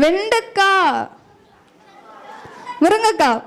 வெண்டைக்காய். முருங்கைக்காய்.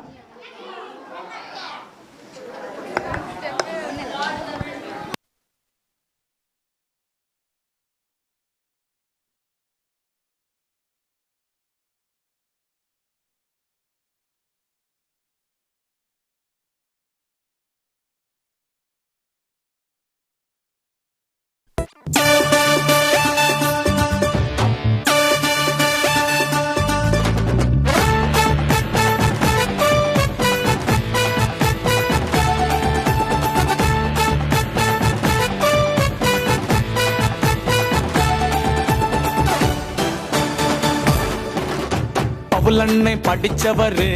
பவுலண்ணை படிச்சவரு.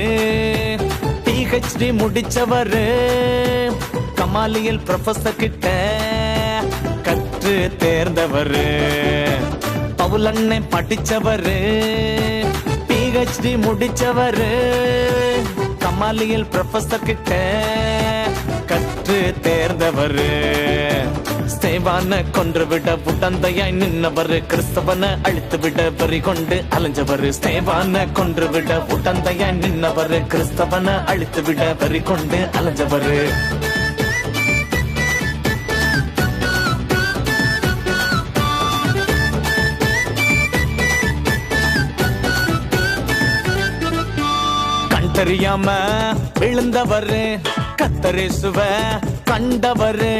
PhD முடிச்சவரு. கமாலியல் professor கிட்ட கற்று தேர்ந்தவரு. பவுலண்ணை படிச்சவரு. பிஹெச்டி முடிச்சவரு. கமாலியல் ப்ரொஃபஸர் கிட்ட கற்று தேர்ந்தவரு. சேவான கொன்று விட உடந்தையாய் நின்னவர் கிறிஸ்தவன அழித்து விட வரி கொண்டு அலைஞ்சவர். சேவான கொன்று விட உடந்தையாய் நின்னவர் கிறிஸ்தவன அழித்து விட வரி கொண்டு அலைஞ்சவர். தெரியாம விழுந்தவரு கத்தரேசுவ கண்டவரு.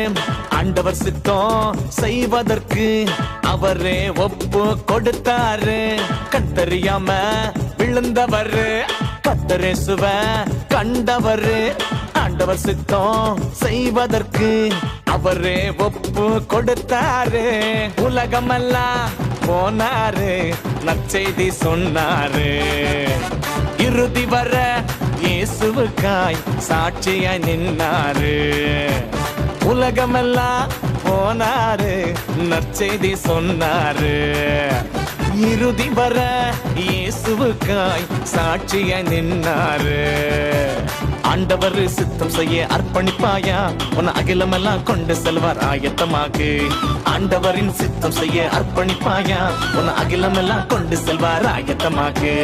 ஆண்டவர் சித்தம் செய்வதற்கு அவரே ஒப்பு கொடுத்தாரு. கத்தறியாம தெரியாம விழுந்தவரு கத்தரேசுவ கண்டவரு. ஆண்டவர் சித்தம் செய்வதற்கு அவரே ஒப்பு கொடுத்தாரு. உலகமெல்லாம் போனாரு நற்செய்தி சொன்னாரு. இறுதி வர இயேசுவுக்காய் சாட்சியாய் நின்னாரு. உலகமெல்லாம் போனாரு நற்செய்தி சொன்னாரு. இறுதி வர இயேசுவுக்காய் சாட்சியாய் நின்னாரு. ஆண்டவர் சித்தம் செய்ய அர்ப்பணிப்பாயா? உன் அகிலமெல்லாம் கொண்டு செல்வார் ஆயத்தமாகு ஆண்டவரின் சித்தம் செய்ய அர்ப்பணிப்பாயா? உன் அகிலமெல்லாம் கொண்டு செல்வார் ஆயத்தமாகு